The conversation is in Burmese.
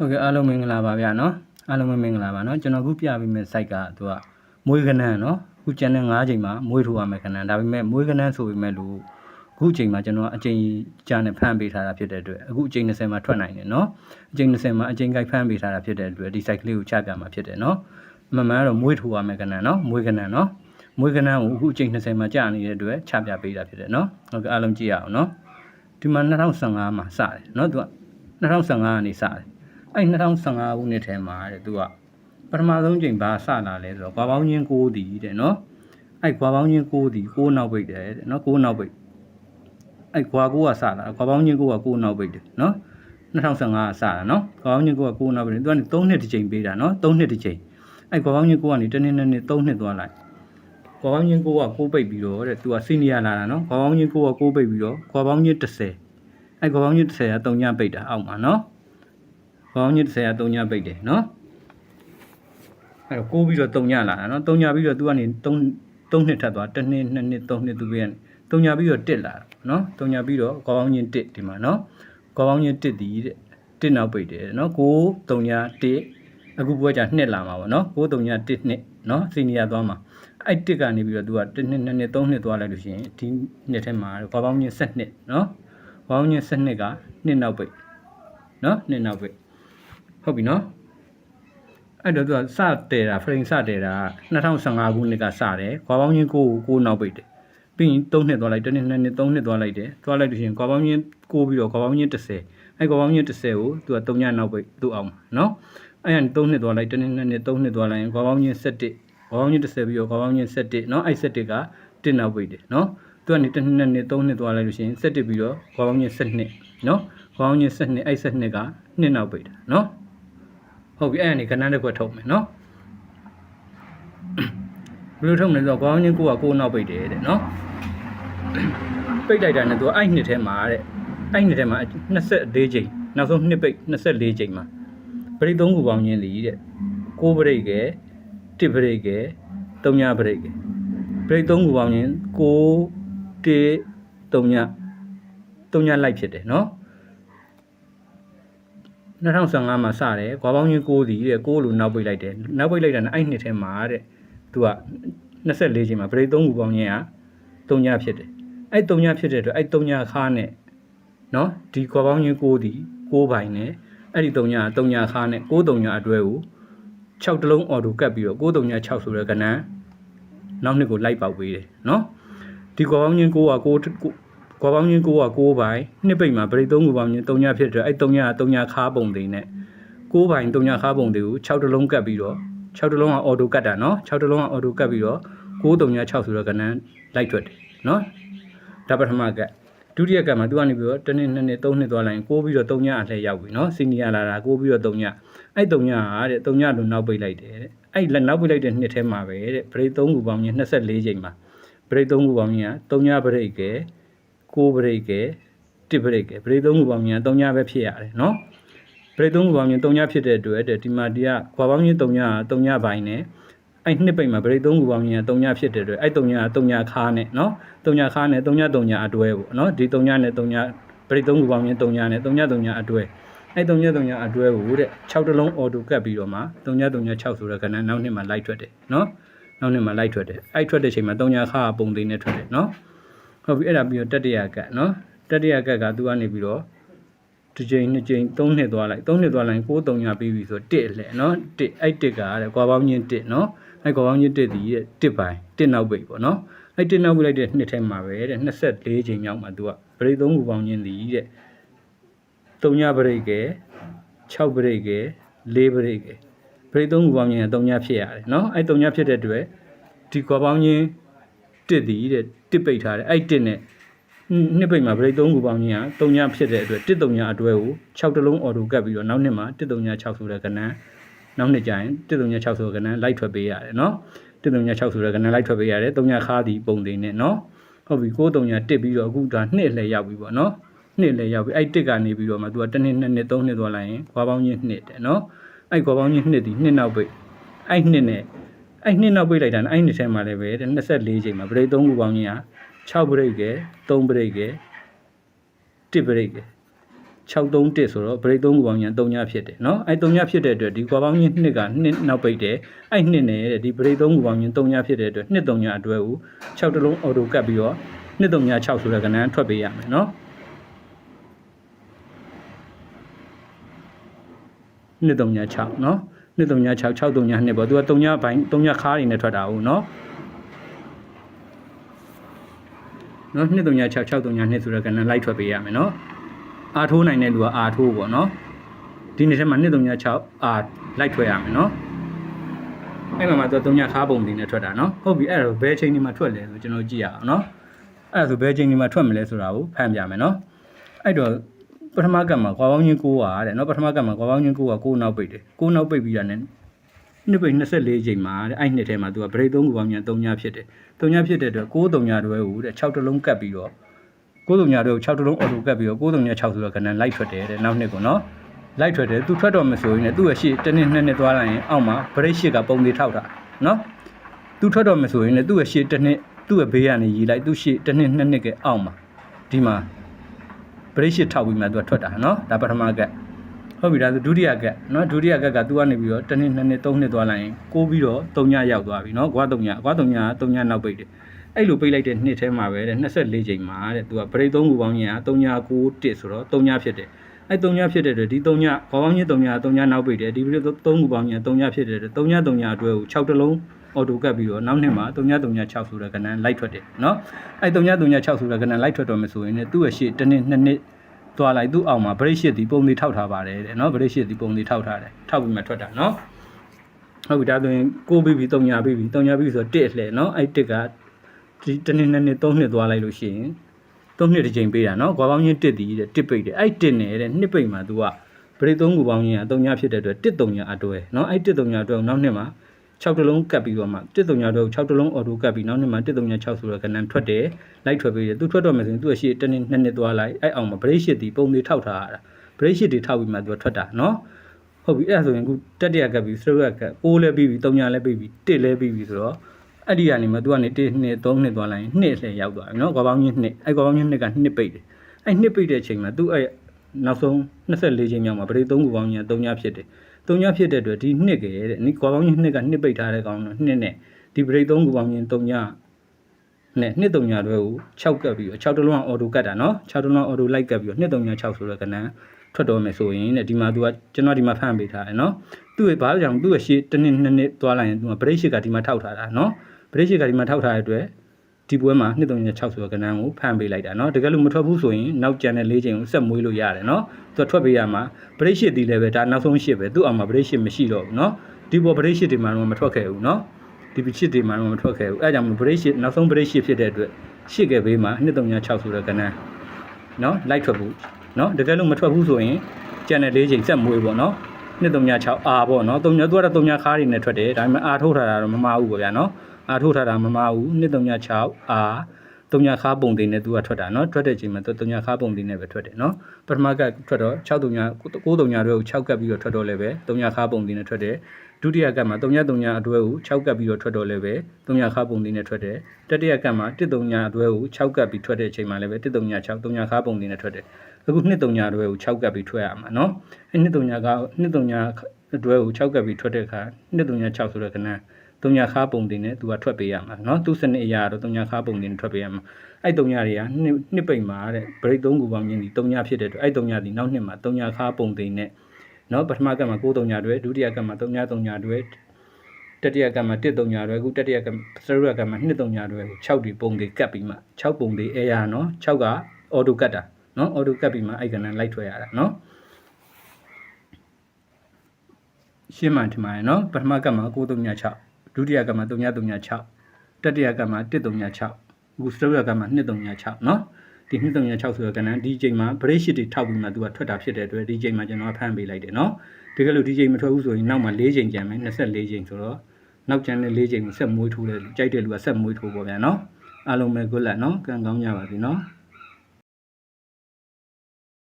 ဟုတ်ကဲ့အားလုံးမင်္ဂလာပါဗျာနော်အားလုံးပဲမင်္ဂလာပါနော်ကျွန်တော်ခုပြပေးမယ့် site ကသူကမွေးကနန်းနော်ခုကျန်တဲ့9ချိန်မှာမွေးထိုးရမယ့်ကနန်းဒါပေမဲ့မွေးကနန်းဆိုပေမဲ့လို့အခုအချိန်မှာကျွန်တော်အချိန်ကြာနဲ့ဖန်ပေးထားတာဖြစ်တဲ့အတွက်အခုအချိန်20မှာထွက်နိုင်တယ်နော်အချိန်20မှာအချိန်ကြိုက်ဖန်ပေးထားတာဖြစ်တဲ့အတွက်ဒီ site ကလေးကိုချပြမှာဖြစ်တယ်နော်အမှန်မှန်ကတော့မွေးထိုးရမယ့်ကနန်းနော်မွေးကနန်းနော်မွေးကနန်းကိုအခုအချိန်20မှာကြာနေတဲ့အတွက်ချပြပေးတာဖြစ်တယ်နော်ဟုတ်ကဲ့အားလုံးကြည့်ရအောင်နော်ဒီမှာ2015မှာစတယ်နော်သူက2015ကနေစတယ် အဲ့2015ခုနှစ်ထဲမှာတဲ့သူကပထမဆုံးချိန်ဘာစလာလဲဆိုတော့ကွာပေါင်းချင်း6တီတဲ့နော်အဲ့ကွာပေါင်းချင်း6တီ6နောက်ပိတ်တယ်တဲ့နော်6နောက်ပိတ်အဲ့ကွာ9ကစလာကွာပေါင်းချင်း9က6နောက်ပိတ်တယ်နော်2015ကစလာနော်ကွာပေါင်းချင်း9က6နောက်ပိတ်တယ်သူက3နှစ်တစ်ချိန်ပေးတာနော်3နှစ်တစ်ချိန်အဲ့ကွာပေါင်းချင်း9ကနေတစ်နှစ်နှစ်နှစ်3နှစ်သွားလိုက်ကွာပေါင်းချင်း9က6ပိတ်ပြီးတော့တဲ့သူကစီနီယာလာတာနော်ကွာပေါင်းချင်း9က6ပိတ်ပြီးတော့ကွာပေါင်းချင်း30အဲ့ကွာပေါင်းချင်း30က3ညပိတ်တာအောက်မှာနော် ဘောင်းကြီး30က3ညပိတ်တယ်နော်အဲ့တော့ကိုးပြီးတော့3ညလာတာနော်3ညပြီးတော့သူကနေ3 3နှစ်ထပ်သွား1နှစ်2နှစ်3နှစ်သူပဲ3ညပြီးတော့1လာတာနော်3ညပြီးတော့ကောင်းကောင်းချင်း1ဒီမှာနော်ကောင်းကောင်းချင်း1ဒီတဲ့1နောက်ပိတ်တယ်နော်9 3ည1အခုပွဲကြ2လာမှာပေါ့နော်9 3ည1နှစ်နော်စီနီယာသွားမှာအဲ့1ကနေပြီးတော့သူက1နှစ်2နှစ်3နှစ်သွားလိုက်လို့ရှိရင်ဒီနှစ်ထဲမှာကောင်းကောင်းချင်း7နှစ်နော်ကောင်းကောင်းချင်း7နှစ်က2နောက်ပိတ်နော်2နောက်ပိတ် ဟုတ်ပြီနော်အဲ့တော့သူကစတယ်တာ frame စတယ်တာ2015ခုနှစ်ကစတယ်ခွာပေါင်းချင်းကိုကိုနောက်ပိတ်တယ်ပြီးရင်3နှစ်သွားလိုက်တစ်နှစ်နှစ်နှစ်3နှစ်သွားလိုက်တယ်သွားလိုက်လို့ရှိရင်ခွာပေါင်းချင်းကိုပြီးတော့ခွာပေါင်းချင်း30အဲ့ခွာပေါင်းချင်း30ကိုသူက3ညနောက်ပိတ်သူ့အောင်နော်အဲ့ရ3နှစ်သွားလိုက်တစ်နှစ်နှစ်နှစ်3နှစ်သွားလိုက်ရင်ခွာပေါင်းချင်း17ခွာပေါင်းချင်း30ပြီးတော့ခွာပေါင်းချင်း17နော်အဲ့17က1နောက်ပိတ်တယ်နော်သူကနေတစ်နှစ်နှစ်နှစ်3နှစ်သွားလိုက်လို့ရှိရင်17ပြီးတော့ခွာပေါင်းချင်း17နော်ခွာပေါင်းချင်း17အဲ့17က2နောက်ပိတ်တာနော် ဟုတ်ပြီအဲ့ဒါနေကဏ္ဍတစ်ခွက်ထုတ်မယ်နော်ဘယ်လိုထုတ်မလဲဆိုတော့ခေါင်းချင်းကိုကကိုနောက်ပိတ်တယ်တဲ့နော်ပိတ်လိုက်တာနဲ့သူကအဲ့နှစ်ထဲမှာတဲ့အဲ့နှစ်ထဲမှာ24ချိန်နောက်ဆုံးနှစ်ပိတ်24ချိန်မှာပရိသုံးခုပေါင်းချင်းလီတဲ့6ပရိတ်ကဲ1ပရိတ်ကဲ3ညပရိတ်ကဲပရိသုံးခုပေါင်းချင်း6 1 3ည3ညလိုက်ဖြစ်တယ်နော် 2015မှာစတယ်။ကွာပေါင်းချင်း6စီတဲ့6လို့နောက်ပိတ်လိုက်တယ်။နောက်ပိတ်လိုက်တာနဲ့အဲ့နှစ်ထဲမှာတဲ့သူက24ချိန်မှာဗရိတ်3ခုပေါင်းချင်းက3ညဖြစ်တယ်။အဲ့3ညဖြစ်တဲ့အတွက်အဲ့3ညခါနဲ့နော်ဒီကွာပေါင်းချင်း6ဒီ6ပိုင်းနဲ့အဲ့ဒီ3ည3ညခါနဲ့6 3ညအတွဲကို6တလုံးအော်တိုကတ်ပြီးတော့6 3ည6ဆိုတဲ့ကဏ္ဍနောက်နှစ်ကိုလိုက်ပေါက်ပေးတယ်နော်ဒီကွာပေါင်းချင်း6က6 ကွာပေါင်းချင်း6က6ပိုင်းနှစ်ပိတ်မှာဗရိတ်3ခုပေါင်းချင်း3ညဖြစ်တဲ့အတွက်အဲ့3ညက3ညခါပုံသိနဲ့6ပိုင်း3ညခါပုံတွေကို6တလုံးကတ်ပြီးတော့6တလုံးကအော်တိုကတ်တာနော်6တလုံးကအော်တိုကတ်ပြီးတော့6 3ည6ဆိုတဲ့ကဏ္ဍလိုက်ထွက်တယ်နော်ဒါပထမကတ်ဒုတိယကတ်မှာသူကနေပြီးတော့တစ်နှစ်နှစ်နှစ်သုံးနှစ်သွားလိုက်ရင်6ပြီးတော့3ညအလှည့်ရောက်ပြီနော်စီနီယာလာတာ6ပြီးတော့3ညအဲ့3ညကတဲ့3ညလို့နောက်ပိတ်လိုက်တယ်တဲ့အဲ့လက်နောက်ပိတ်လိုက်တဲ့နှစ်ထဲမှာပဲတဲ့ဗရိတ်3ခုပေါင်းချင်း24ချိန်မှာဗရိတ်3ခုပေါင်းချင်းက3ညဗရိတ်ကဲ 6ဗရိတ်ကဲ1ဗရိတ်ကဲဗရိတ်3ခုပေါင်းချင်းက3ညပဲဖြစ်ရတယ်နော်ဗရိတ်3ခုပေါင်းချင်း3ညဖြစ်တဲ့အတွက်တဲ့ဒီမှာဒီကခွာပေါင်းချင်း3ညက3ညပိုင်းနဲ့အဲ့နှစ်ပိတ်မှာဗရိတ်3ခုပေါင်းချင်းက3ညဖြစ်တဲ့အတွက်အဲ့3ညက3ညခါနဲ့နော်3ညခါနဲ့3ည3ညအတွဲပေါ့နော်ဒီ3ညနဲ့3ညဗရိတ်3ခုပေါင်းချင်း3ညနဲ့3ည3ညအတွဲအဲ့3ည3ညအတွဲကိုတဲ့6တလုံးအော်တိုကတ်ပြီးတော့မှ3ည3ည6ဆိုတဲ့ကဏ္ဍနောက်နှစ်မှာလိုက်ထွက်တယ်နော်နောက်နှစ်မှာလိုက်ထွက်တယ်အဲ့ထွက်တဲ့ချိန်မှာ3ညခါပုံသိနဲ့ထွက်တယ်နော် ဟုတ်ပြီအဲ့ဒါပြီးတော့တတိယကတ်နော်တတိယကတ်ကသူကနေပြီးတော့တစ်ချိန်နှစ်ချိန်သုံးနှစ်သွားလိုက်သုံးနှစ်သွားလိုက်6 3ညပြီးပြီဆို1လဲနော်1အဲ့1ကတဲ့ကွာပေါင်းချင်း1နော်အဲ့ကွာပေါင်းချင်း1ဒီတဲ့1ပိုင်း1နောက်ပိတ်ပေါ့နော်အဲ့1နောက်ပိတ်လိုက်တဲ့နှစ်ထဲမှာပဲတဲ့24ချိန်မြောက်မှာသူကဗရိတ်3ခုပေါင်းချင်းဒီတဲ့3ညဗရိတ်ကဲ6ဗရိတ်ကဲ4ဗရိတ်ကဲဗရိတ်3ခုပေါင်းချင်း3ညဖြစ်ရတယ်နော်အဲ့3ညဖြစ်တဲ့အတွက်ဒီကွာပေါင်းချင်း 1ဒီတဲ့1ပိတ်ထားတယ်အဲ့1နဲ့နှစ်ပိတ်မှာဗရိတ်3ခုပေါင်းချင်းက3ညဖြစ်တဲ့အတွက်1 3ညအတွဲကို6တလုံးအော်တိုကတ်ပြီးတော့နောက်နှစ်မှာ1 3ည6ဆိုတဲ့ကဏ္ဍနောက်နှစ်ကျရင်1 3ည6ဆိုတဲ့ကဏ္ဍလိုက်ထွက်ပေးရတယ်နော်1 3ည6ဆိုတဲ့ကဏ္ဍလိုက်ထွက်ပေးရတယ်3ညခါသည်ပုံသိနဲ့နော်ဟုတ်ပြီ6 3ည1ပြီးတော့အခုဒါနှစ်လှည့်ရောက်ပြီပေါ့နော်နှစ်လှည့်ရောက်ပြီအဲ့1ကနေပြီးတော့မှ तू ကတစ်နှစ်နှစ်နှစ်3နှစ်သွားလိုက်ရင်ခွာပေါင်းချင်းနှစ်တယ်နော်အဲ့ခွာပေါင်းချင်းနှစ်ဒီနှစ်နောက်ပိတ်အဲ့နှစ်နဲ့ အဲ့နှစ်နောက်ပိတ်လိုက်တာနဲ့အဲ့နှစ်ထဲမှာလည်းပဲတဲ့24ချိန်မှာဗရိတ်3ခုပေါင်းချင်းက 6ဘရိတ်ကဲ3ဘရိတ်ကဲ1ဘရိတ်ကဲ 631ဆိုတော့ break 3ခုပေါင်းရင်3ညဖြစ်တယ်เนาะအဲ3ညဖြစ်တဲ့အတွက်ဒီကွာပေါင်းရင်2က2နောက်ပိတ်တယ်အဲ2နဲ့တဲ့ဒီ break 3ခုပေါင်းရင်3ညဖြစ်တဲ့အတွက်2 3ညအတွဲကို6တလုံး auto ကတ်ပြီးတော့2 3ည6ဆိုတဲ့ကဏ္ဍထွက်ပေးရမယ်เนาะ2 3ည6เนาะ 2366 639ပေါ့သူက3ပိုင်း3ခါးတွေနဲ့ထွက်တာဟုတ်နော်နော်2366 639ဆိုတော့ကဏ္ဍလိုက်ထွက်ပေးရမယ်နော်အာထိုးနိုင်တဲ့လူကအာထိုးပေါ့နော်ဒီနေ့ထဲမှာ2366အာလိုက်ထွက်ရမယ်နော်အဲ့မှာမှသူက3ခါးပုံတွေနဲ့ထွက်တာနော်ဟုတ်ပြီအဲ့ဒါဘယ်ချိန်ဒီမှာထွက်လဲဆိုကျွန်တော်ကြည့်ရအောင်နော်အဲ့ဒါဆိုဘယ်ချိန်ဒီမှာထွက်မလဲဆိုတာကိုဖန်ပြမယ်နော်အဲ့တော့ ပထမကတ်မှာခွာပေါင်းချင်း9ပါတဲ့နော်ပထမကတ်မှာခွာပေါင်းချင်း9က9နောက်ပိတ်တယ်9နောက်ပိတ်ပြီးတာ ਨੇ နှစ်ပိတ်24ချိန်မှာတဲ့အဲ့နှစ်ထဲမှာသူကဗရိတ်3ခုပေါင်းမြန်3ညဖြစ်တယ်3ညဖြစ်တဲ့အတွက်6 3ညတွဲကိုတဲ့6တလုံးကတ်ပြီးတော့6 3ညတွဲကို6တလုံးအော်တိုကတ်ပြီးတော့6 3ည6ဆိုတော့ကဏ္ဍလိုက်ထွက်တယ်တဲ့နောက်နှစ်ကိုနော်လိုက်ထွက်တယ်သူထွက်တော့မဆိုရင်လည်းသူ့ရဲ့ရှေ့တစ်နှစ်နှစ်နှစ်သွားလိုက်ရင်အောက်မှာဗရိတ်ရှစ်ကပုံသေးထောက်တာနော်သူထွက်တော့မဆိုရင်လည်းသူ့ရဲ့ရှေ့တစ်နှစ်သူ့ရဲ့ဘေးကနေရီလိုက်သူ့ရှေ့တစ်နှစ်နှစ်နှစ်ကအောက်မှာဒီမှာ brake sheet ထောက်ပြီးမှသူကထွက်တာနော်ဒါပထမကက်ဟုတ်ပြီဒါဆိုဒုတိယကက်နော်ဒုတိယကက်ကသူကနေပြီးတော့တစ်နှစ်နှစ်နှစ်သုံးနှစ်သွားလိုက်ရင်ကိုးပြီးတော့သုံးညရောက်သွားပြီနော်ကွာသုံးညကွာသုံးညသုံးညနောက်ပိတ်တယ်အဲ့လိုပိတ်လိုက်တဲ့နှစ်ထဲမှာပဲတဲ့24ချိန်မှာတဲ့သူက brake သုံးခုပေါင်းရင်က3ည6တစ်ဆိုတော့3ညဖြစ်တယ်အဲ့3ညဖြစ်တဲ့အတွက်ဒီ3ညခေါင်းပေါင်းချင်း3ည3ညနောက်ပိတ်တယ်ဒီ brake သုံးခုပေါင်းရင်3ညဖြစ်တဲ့အတွက်3ည3ညအတွဲကို6တလုံး အော်တိုကတ်ပြီးတော့နောက်နှစ်မှာ3936ဆိုတဲ့ကဏ္ဍလိုက်ထွက်တယ်နော်အဲ့3936ဆိုတဲ့ကဏ္ဍလိုက်ထွက်တော့မယ်ဆိုရင်လည်းသူ့ရဲ့ရှေ့တစ်နှစ်နှစ်နှစ်သွားလိုက်သူ့အောင်မှာ brake sheet ဒီပုံတွေထောက်ထားပါတယ်တဲ့နော် brake sheet ဒီပုံတွေထောက်ထားတယ်ထောက်ပြီးမှထွက်တာနော်ဟုတ်ပြီဒါဆိုရင်ကိုပြီးပြီတုံညာပြီးပြီတုံညာပြီးဆိုတော့တစ်လှဲ့နော်အဲ့တစ်ကဒီတနေ့နှစ်နှစ်သုံးနှစ်သွားလိုက်လို့ရှိရင်သုံးနှစ်တစ်ချိန်ပေးတာနော်ကွာပေါင်းချင်းတစ်တည်တဲ့တစ်ပိတ်တယ်အဲ့တစ်နဲ့တဲ့နှစ်ပိတ်မှာ तू ကဘရိတ်သုံးခုပေါင်းချင်းကတုံညာဖြစ်တဲ့အတွက်တစ်တုံညာအတွဲနော်အဲ့တစ်တုံညာအတွဲနောက်နှစ်မှာ 6တလုံးကတ်ပြီးတော့မှ1 3ညာတော့6တလုံးအော်တိုကတ်ပြီးနောက်နှစ်မှာ1 3ညာ6ဆိုတော့ကဏ္ဍထွက်တယ်လိုက်ထွက်ပေးတယ်သူထွက်တော့မယ်ဆိုရင်သူ့ရဲ့ရှေ့တစ်နှစ်နှစ်နှစ်သွားလိုက်အဲ့အောင်မှာဗရိတ်ရှစ်ဒီပုံလေးထောက်ထားရတာဗရိတ်ရှစ်ဒီထောက်ပြီးမှသူကထွက်တာနော်ဟုတ်ပြီအဲ့ဒါဆိုရင်အခုတက်တရကပ်ပြီးစရက်ကပ်6လဲပြီးပြီ3ညာလဲပြီးပြီ1လဲပြီးပြီဆိုတော့အဲ့ဒီကနေမှသူကနေ1 2 3နှစ်သွားလိုက်ရင်2လှည့်ရောက်သွားပြီနော်ကွာပေါင်းချင်း2အဲ့ကွာပေါင်းချင်း2က2ပိတ်တယ်အဲ့2ပိတ်တဲ့အချိန်မှာသူ့အဲ့နောက်ဆုံး24ချိန်မြောက်မှာဗရိတ်3ခုပေါင်းချင်း3ညာဖြစ်တယ် 3ညဖြစ်တဲ့အတွက်ဒီနှစ်ကရဲ့တဲ့ဒီကွာပေါင်းကြီးနှစ်ကနှစ်ပိတ်ထားတဲ့ကောင်တော့နှစ်နဲ့ဒီဘရိတ်3ခုပေါင်းချင်း3ညနဲ့နှစ်3ညတွဲကို6ကပ်ပြီးတော့6တလုံးအော်တိုကတ်တာနော်6တလုံးအော်တိုလိုက်ကပ်ပြီးတော့နှစ်3ည6ဆိုတော့ကနန်းထွက်တော်မယ်ဆိုရင်တဲ့ဒီမှာသူကကျွန်တော်ဒီမှာဖန်ပေးထားတယ်နော်သူ့ရဲ့ဘာကြောင့်သူ့ရဲ့ရှေ့တစ်နှစ်နှစ်နှစ်သွားလိုက်ရင်သူကဘရိတ်ရှစ်ကဒီမှာထောက်ထားတာနော်ဘရိတ်ရှစ်ကဒီမှာထောက်ထားတဲ့အတွက် ဒီပွဲမှာ2 3 6ဆိုတော့ကနန်းကိုဖန်ပေးလိုက်တာเนาะတကယ်လို့မထွက်ဘူးဆိုရင်နောက်ကျန်တဲ့၄ချိန်ကိုဆက်မွေးလို့ရတယ်เนาะသူထွက်ပေးရမှာဘရိတ်ရှစ်ဒီလည်းပဲဒါနောက်ဆုံးရှစ်ပဲသူ့အောင်မှာဘရိတ်ရှစ်မရှိတော့ဘူးเนาะဒီပေါ်ဘရိတ်ရှစ်ဒီမှာတော့မထွက်ခဲ့ဘူးเนาะဒီပချစ်ဒီမှာတော့မထွက်ခဲ့ဘူးအဲဒါကြောင့်မလို့ဘရိတ်ရှစ်နောက်ဆုံးဘရိတ်ရှစ်ဖြစ်တဲ့အတွက်ရှစ်ကဘေးမှာ2 3 6ဆိုတော့ကနန်းเนาะလိုက်ထွက်ဘူးเนาะတကယ်လို့မထွက်ဘူးဆိုရင်ကျန်တဲ့၄ချိန်ဆက်မွေးပေါ့เนาะ2 3 6အာပေါ့เนาะ3ညသူကတော့3ညခါးတွေနဲ့ထွက်တယ်ဒါပေမဲ့အာထုတ်ထားတာတော့မမှားဘူးပေါ့ဗျာเนาะ အာထုတ်ထားတာမမဘူး2336အာတုံညာခါပုံတင်နဲ့သူကထွက်တာเนาะထွက်တဲ့ချိန်မှာသူတုံညာခါပုံတင်နဲ့ပဲထွက်တယ်เนาะပထမကထွက်တော့6တုံညာ9တုံညာတွေကို6ကပ်ပြီးတော့ထွက်တော့လည်းပဲတုံညာခါပုံတင်နဲ့ထွက်တယ်ဒုတိယကပ်မှာတုံညာတုံညာအတွဲကို6ကပ်ပြီးတော့ထွက်တော့လည်းပဲတုံညာခါပုံတင်နဲ့ထွက်တယ်တတိယကပ်မှာ1တုံညာအတွဲကို6ကပ်ပြီးထွက်တဲ့အချိန်မှာလည်းပဲ1တုံညာ6တုံညာခါပုံတင်နဲ့ထွက်တယ်အခု2တုံညာအတွဲကို6ကပ်ပြီးထွက်ရမှာเนาะအဲ2တုံညာက2တုံညာအတွဲကို6ကပ်ပြီးထွက်တဲ့အခါ2တုံညာ6ဆိုတဲ့ကဏ္ဍ တုံညာခါပုံတင်နဲ့သူကထွက်ပေးရမှာနော်သူစနစ်အရာတော့တုံညာခါပုံတင်နဲ့ထွက်ပေးရမှာအဲ့တုံညာတွေကနှစ်နှစ်ပိတ်မှာတဲ့ဘရိတ်သုံးခုပေါင်းရင်းဒီတုံညာဖြစ်တဲ့အတွက်အဲ့တုံညာဒီနောက်နှစ်မှာတုံညာခါပုံတင်နဲ့နော်ပထမကတ်မှာကိုးတုံညာတွေဒုတိယကတ်မှာတုံညာတုံညာတွေတတိယကတ်မှာတစ်တုံညာတွေအခုတတိယကတ်ပစရုရကတ်မှာနှစ်တုံညာတွေ6ဒီပုံတွေကတ်ပြီးမှ6ပုံတွေအဲရနော်6ကအော်တိုကတ်တာနော်အော်တိုကတ်ပြီးမှအဲ့ကဏ္ဍလိုက်ထွက်ရတာနော်ရှင်းမှန်ထင်ပါတယ်နော်ပထမကတ်မှာကိုးတုံညာ6 ဒုတိယကမှာ336တတိယကမှာ136အခုစတုရကမှာ236နော်ဒီ236ဆိုတော့ကဏ္ဍဒီချိန်မှာ break sheet တွေထောက်ပြီးမှသူကထွက်တာဖြစ်တဲ့အတွက်ဒီချိန်မှာကျွန်တော်ဖမ်းပေးလိုက်တယ်နော်တကယ်လို့ဒီချိန်မထွက်ဘူးဆိုရင်နောက်မှာ4ချိန်ကျန်မယ်24ချိန်ဆိုတော့နောက်ကျန်တဲ့4ချိန်ကိုဆက်မွေးထိုးတယ်ကြိုက်တဲ့လူကဆက်မွေးထိုးပေါ့ဗျာနော်အားလုံးပဲ good luck နော်ကံကောင်းကြပါစေနော်